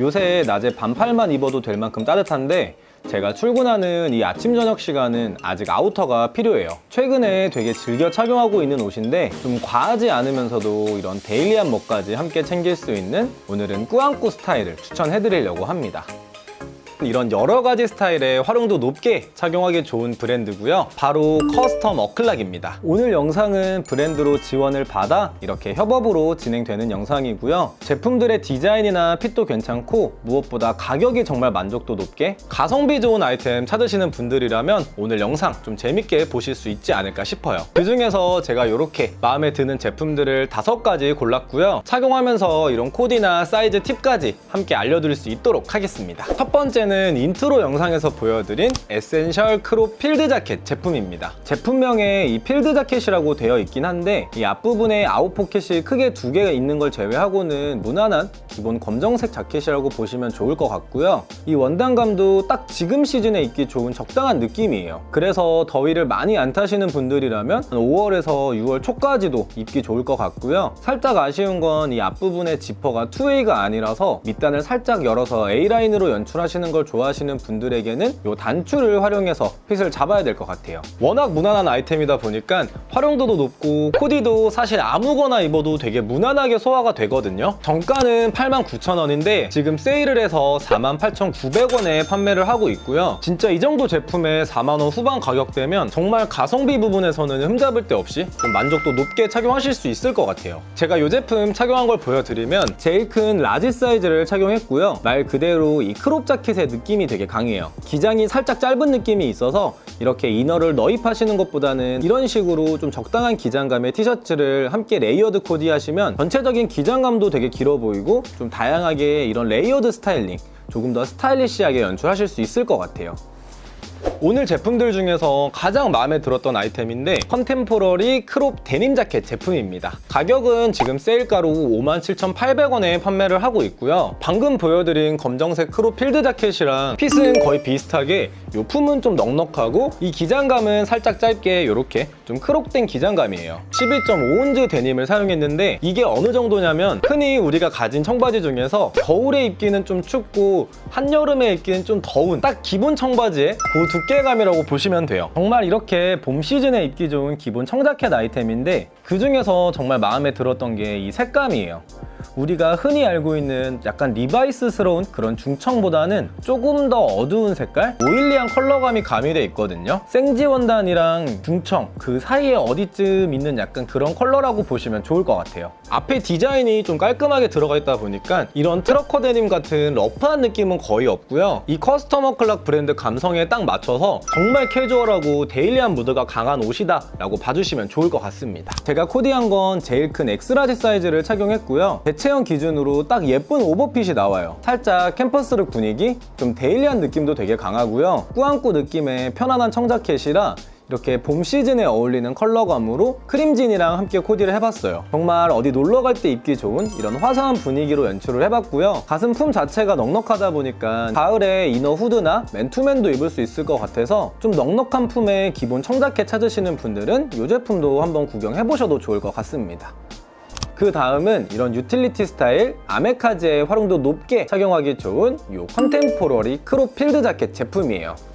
요새 낮에 반팔만 입어도 될 만큼 따뜻한데 제가 출근하는 이 아침 저녁 시간은 아직 아우터가 필요해요. 최근에 되게 즐겨 착용하고 있는 옷인데 좀 과하지 않으면서도 이런 데일리한 멋까지 함께 챙길 수 있는 오늘은 꾸안꾸 스타일을 추천해 드리려고 합니다. 이런 여러 가지 스타일의 활용도 높게 착용하기 좋은 브랜드고요. 바로 커스텀 어클락입니다. 오늘 영상은 브랜드로 지원을 받아 이렇게 협업으로 진행되는 영상이고요. 제품들의 디자인이나 핏도 괜찮고 무엇보다 가격이 정말 만족도 높게 가성비 좋은 아이템 찾으시는 분들이라면 오늘 영상 좀 재밌게 보실 수 있지 않을까 싶어요. 그 중에서 제가 이렇게 마음에 드는 제품들을 다섯 가지 골랐고요. 착용하면서 이런 코디나 사이즈 팁까지 함께 알려드릴 수 있도록 하겠습니다. 첫 번째는 인트로 영상에서 보여드린 에센셜 크롭 필드 자켓 제품입니다. 제품명에 이 필드 자켓이라고 되어 있긴 한데 이 앞부분에 아웃 포켓이 크게 두 개가 있는 걸 제외하고는 무난한 기본 검정색 자켓이라고 보시면 좋을 것 같고요. 이 원단감도 딱 지금 시즌에 입기 좋은 적당한 느낌이에요. 그래서 더위를 많이 안 타시는 분들이라면 5월에서 6월 초까지도 입기 좋을 것 같고요. 살짝 아쉬운 건 이 앞부분의 지퍼가 2A가 아니라서 밑단을 살짝 열어서 A라인으로 연출하시는 걸 좋아하시는 분들에게는 이 단추를 활용해서 핏을 잡아야 될 것 같아요. 워낙 무난한 아이템이다 보니까 활용도도 높고 코디도 사실 아무거나 입어도 되게 무난하게 소화가 되거든요. 정가는 89,000원인데 지금 세일을 해서 48,900원에 판매를 하고 있고요. 진짜 이 정도 제품에 4만원 후반 가격대면 정말 가성비 부분에서는 흠잡을 데 없이 좀 만족도 높게 착용하실 수 있을 것 같아요. 제가 이 제품 착용한 걸 보여드리면 제일 큰 라지 사이즈를 착용했고요. 말 그대로 이 크롭 자켓 의 느낌이 되게 강해요. 기장이 살짝 짧은 느낌이 있어서 이렇게 이너를 너입하시는 것보다는 이런 식으로 좀 적당한 기장감의 티셔츠를 함께 레이어드 코디하시면 전체적인 기장감도 되게 길어 보이고 좀 다양하게 이런 레이어드 스타일링 조금 더 스타일리시하게 연출하실 수 있을 것 같아요. 오늘 제품들 중에서 가장 마음에 들었던 아이템인데 컨템포러리 크롭 데님 자켓 제품입니다. 가격은 지금 세일가로 57,800원에 판매를 하고 있고요. 방금 보여드린 검정색 크롭 필드 자켓이랑 핏은 거의 비슷하게 요 품은 좀 넉넉하고 이 기장감은 살짝 짧게 이렇게 좀 크롭된 기장감이에요. 11.5온즈 데님을 사용했는데 이게 어느 정도냐면 흔히 우리가 가진 청바지 중에서 겨울에 입기는 좀 춥고 한여름에 입기는 좀 더운 딱 기본 청바지의 그 두께 감이라고 보시면 돼요. 정말 이렇게 봄 시즌에 입기 좋은 기본 청자켓 아이템인데 그 중에서 정말 마음에 들었던 게 이 색감이에요. 우리가 흔히 알고 있는 약간 리바이스스러운 그런 중청보다는 조금 더 어두운 색깔, 오일리한 컬러감이 가미되어 있거든요. 생지 원단이랑 중청 그 사이에 어디쯤 있는 약간 그런 컬러라고 보시면 좋을 것 같아요. 앞에 디자인이 좀 깔끔하게 들어가 있다 보니까 이런 트러커 데님 같은 러프한 느낌은 거의 없고요. 이 커스터머 클락 브랜드 감성에 딱 맞춰서 정말 캐주얼하고 데일리한 무드가 강한 옷이다 라고 봐주시면 좋을 것 같습니다. 제가 코디한 건 제일 큰 엑스라지 사이즈를 착용했고요. 대체형 기준으로 딱 예쁜 오버핏이 나와요. 살짝 캠퍼스룩 분위기, 좀 데일리한 느낌도 되게 강하고요. 꾸안꾸 느낌의 편안한 청자켓이라 이렇게 봄 시즌에 어울리는 컬러감으로 크림진이랑 함께 코디를 해봤어요. 정말 어디 놀러 갈 때 입기 좋은 이런 화사한 분위기로 연출을 해봤고요. 가슴 품 자체가 넉넉하다 보니까 가을에 이너 후드나 맨투맨도 입을 수 있을 것 같아서 좀 넉넉한 품의 기본 청자켓 찾으시는 분들은 이 제품도 한번 구경해보셔도 좋을 것 같습니다. 그 다음은 이런 유틸리티 스타일 아메카지의 활용도 높게 착용하기 좋은 이 컨템포러리 크롭 필드 자켓 제품이에요.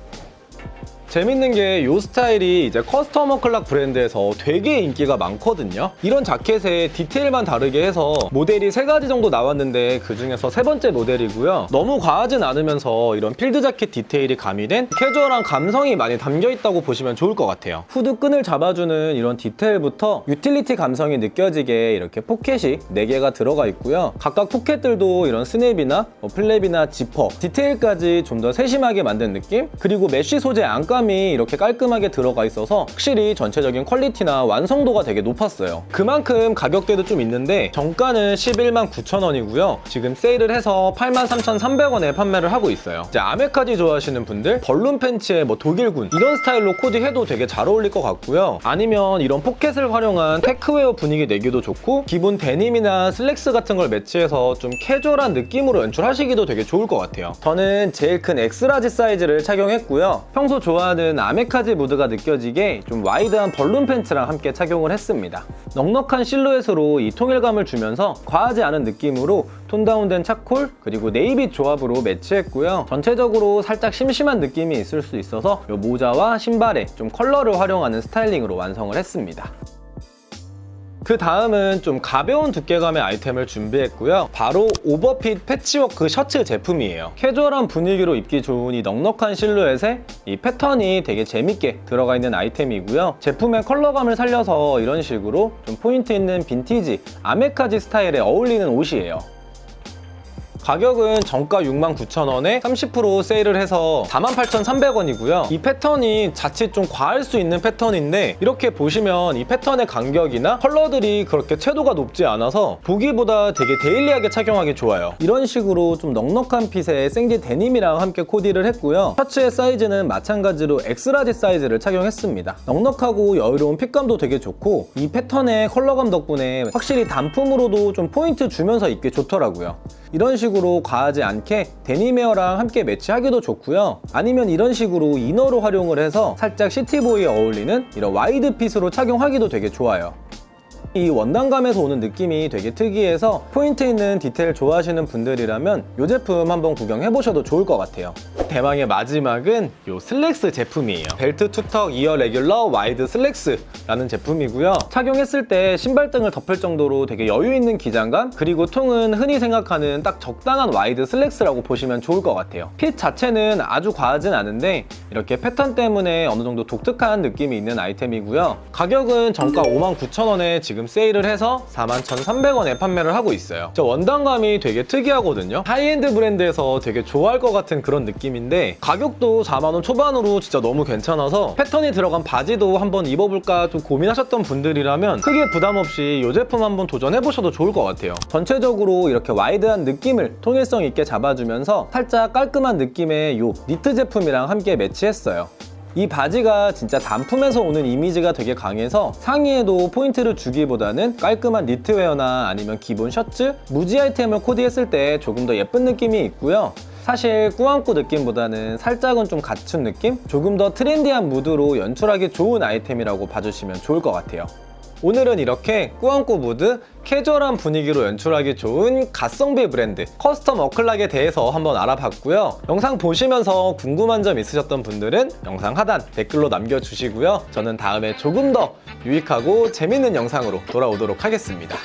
재밌는 게 이 스타일이 이제 커스터머 클락 브랜드에서 되게 인기가 많거든요. 이런 자켓에 디테일만 다르게 해서 모델이 세 가지 정도 나왔는데 그 중에서 세 번째 모델이고요. 너무 과하진 않으면서 이런 필드 자켓 디테일이 가미된 캐주얼한 감성이 많이 담겨 있다고 보시면 좋을 것 같아요. 후드 끈을 잡아주는 이런 디테일부터 유틸리티 감성이 느껴지게 이렇게 포켓이 4개가 들어가 있고요. 각각 포켓들도 이런 스냅이나 뭐 플랩이나 지퍼, 디테일까지 좀 더 세심하게 만든 느낌? 그리고 메쉬 소재 안감 이 이렇게 깔끔하게 들어가 있어서 확실히 전체적인 퀄리티나 완성도가 되게 높았어요. 그만큼 가격대도 좀 있는데 정가는 11만 9천 원이고요. 지금 세일을 해서 8만 3,300원에 판매를 하고 있어요. 이제 아메카지 좋아하시는 분들 벌룬 팬츠에 뭐 독일군 이런 스타일로 코디해도 되게 잘 어울릴 것 같고요. 아니면 이런 포켓을 활용한 테크웨어 분위기 내기도 좋고 기본 데님이나 슬랙스 같은 걸 매치해서 좀 캐주얼한 느낌으로 연출하시기도 되게 좋을 것 같아요. 저는 제일 큰 엑스라지 사이즈를 착용했고요. 평소 좋아하는 좋아하는 아메카지 무드가 느껴지게 좀 와이드한 벌룬 팬츠랑 함께 착용을 했습니다. 넉넉한 실루엣으로 이 통일감을 주면서 과하지 않은 느낌으로 톤 다운된 차콜 그리고 네이비 조합으로 매치했고요. 전체적으로 살짝 심심한 느낌이 있을 수 있어서 이 모자와 신발에 좀 컬러를 활용하는 스타일링으로 완성을 했습니다. 그 다음은 좀 가벼운 두께감의 아이템을 준비했고요. 바로 오버핏 패치워크 셔츠 제품이에요. 캐주얼한 분위기로 입기 좋은 이 넉넉한 실루엣에 이 패턴이 되게 재밌게 들어가 있는 아이템이고요. 제품의 컬러감을 살려서 이런 식으로 좀 포인트 있는 빈티지, 아메카지 스타일에 어울리는 옷이에요. 가격은 정가 69,000원에 30% 세일을 해서 48,300원이고요. 이 패턴이 자칫 좀 과할 수 있는 패턴인데 이렇게 보시면 이 패턴의 간격이나 컬러들이 그렇게 채도가 높지 않아서 보기보다 되게 데일리하게 착용하기 좋아요. 이런 식으로 좀 넉넉한 핏의 생지 데님이랑 함께 코디를 했고요. 셔츠의 사이즈는 마찬가지로 엑스라지 사이즈를 착용했습니다. 넉넉하고 여유로운 핏감도 되게 좋고 이 패턴의 컬러감 덕분에 확실히 단품으로도 좀 포인트 주면서 입기 좋더라고요. 이런 식으로 과하지 않게 데니메어랑 함께 매치하기도 좋고요. 아니면 이런 식으로 이너로 활용을 해서 살짝 시티보이에 어울리는 이런 와이드 핏으로 착용하기도 되게 좋아요. 이 원단감에서 오는 느낌이 되게 특이해서 포인트 있는 디테일 좋아하시는 분들이라면 이 제품 한번 구경해 보셔도 좋을 것 같아요. 대망의 마지막은 이 슬랙스 제품이에요. 벨트 투턱 이어 레귤러 와이드 슬랙스라는 제품이고요. 착용했을 때 신발등을 덮을 정도로 되게 여유 있는 기장감 그리고 통은 흔히 생각하는 딱 적당한 와이드 슬랙스라고 보시면 좋을 것 같아요. 핏 자체는 아주 과하진 않은데 이렇게 패턴 때문에 어느 정도 독특한 느낌이 있는 아이템이고요. 가격은 정가 59,000원에 지금 세일을 해서 41,300원에 판매를 하고 있어요. 저 원단감이 되게 특이하거든요. 하이엔드 브랜드에서 되게 좋아할 것 같은 그런 느낌인데 가격도 4만원 초반으로 진짜 너무 괜찮아서 패턴이 들어간 바지도 한번 입어볼까 좀 고민하셨던 분들이라면 크게 부담 없이 이 제품 한번 도전해보셔도 좋을 것 같아요. 전체적으로 이렇게 와이드한 느낌을 통일성 있게 잡아주면서 살짝 깔끔한 느낌의 이 니트 제품이랑 함께 매치했어요. 이 바지가 진짜 단품에서 오는 이미지가 되게 강해서 상의에도 포인트를 주기보다는 깔끔한 니트웨어나 아니면 기본 셔츠, 무지 아이템을 코디했을 때 조금 더 예쁜 느낌이 있고요. 사실 꾸안꾸 느낌보다는 살짝은 좀 갖춘 느낌? 조금 더 트렌디한 무드로 연출하기 좋은 아이템이라고 봐주시면 좋을 것 같아요. 오늘은 이렇게 꾸안꾸 무드, 캐주얼한 분위기로 연출하기 좋은 가성비 브랜드 커스텀 어클락에 대해서 한번 알아봤고요. 영상 보시면서 궁금한 점 있으셨던 분들은 영상 하단 댓글로 남겨주시고요. 저는 다음에 조금 더 유익하고 재밌는 영상으로 돌아오도록 하겠습니다.